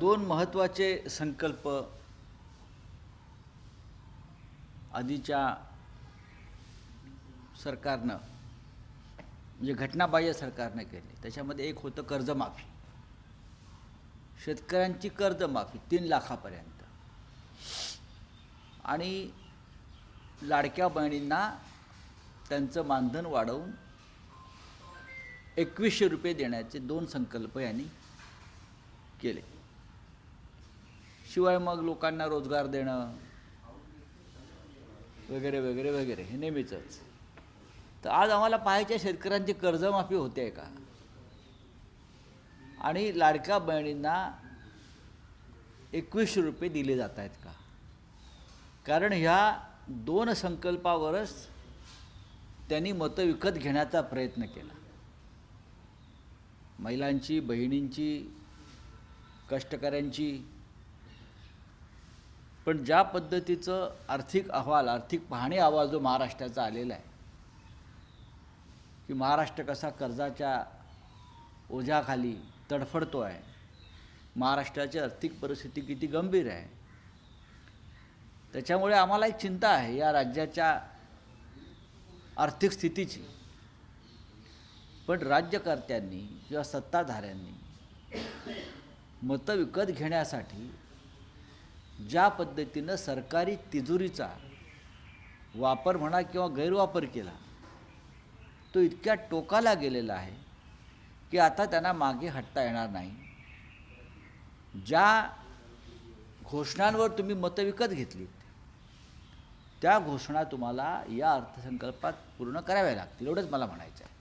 दोन महत्त्वाचे संकल्प आधीच्या सरकारनं म्हणजे घटनाबाह्य सरकारनं केले. त्याच्यामध्ये एक होतं कर्जमाफी. शेतकऱ्यांची कर्जमाफी तीन लाखापर्यंत. आणि लाडक्या बहिणींना त्यांचं मानधन वाढवून एकवीसशे रुपये देण्याचे दोन संकल्प यांनी केले. शिवाय मग लोकांना रोजगार देणं वगैरे वगैरे वगैरे हे नेहमीचंच. तर आज आम्हाला पाहायच्या शेतकऱ्यांची कर्जमाफी होते का? आणि लाडक्या बहिणींना एकवीसशे रुपये दिले जात आहेत का? कारण ह्या दोन संकल्पावरच त्यांनी मतं विकत घेण्याचा प्रयत्न केला. महिलांची बहिणींची कष्टकऱ्यांची पण ज्या पद्धतीचं आर्थिक अहवाल आर्थिक पाहणी अहवाल जो महाराष्ट्राचा आलेला आहे की महाराष्ट्र कसा कर्जाच्या ओझ्याखाली तडफडतो आहे महाराष्ट्राची आर्थिक परिस्थिती किती गंभीर आहे त्याच्यामुळे आम्हाला एक चिंता आहे या राज्याच्या आर्थिक स्थितीची. पण राज्यकर्त्यांनी किंवा सत्ताधाऱ्यांनी मतं विकत घेण्यासाठी ज्या पद्धतीनं सरकारी तिजोरीचा वापर म्हणा किंवा गैरवापर केला तो इतक्या टोकाला गेलेला आहे की आता त्यांना मागे हटता येणार नाही. ज्या घोषणांवर तुम्ही मतं विकत घेतलीत त्या घोषणा तुम्हाला या अर्थसंकल्पात पूर्ण कराव्या लागतील एवढंच मला म्हणायचं आहे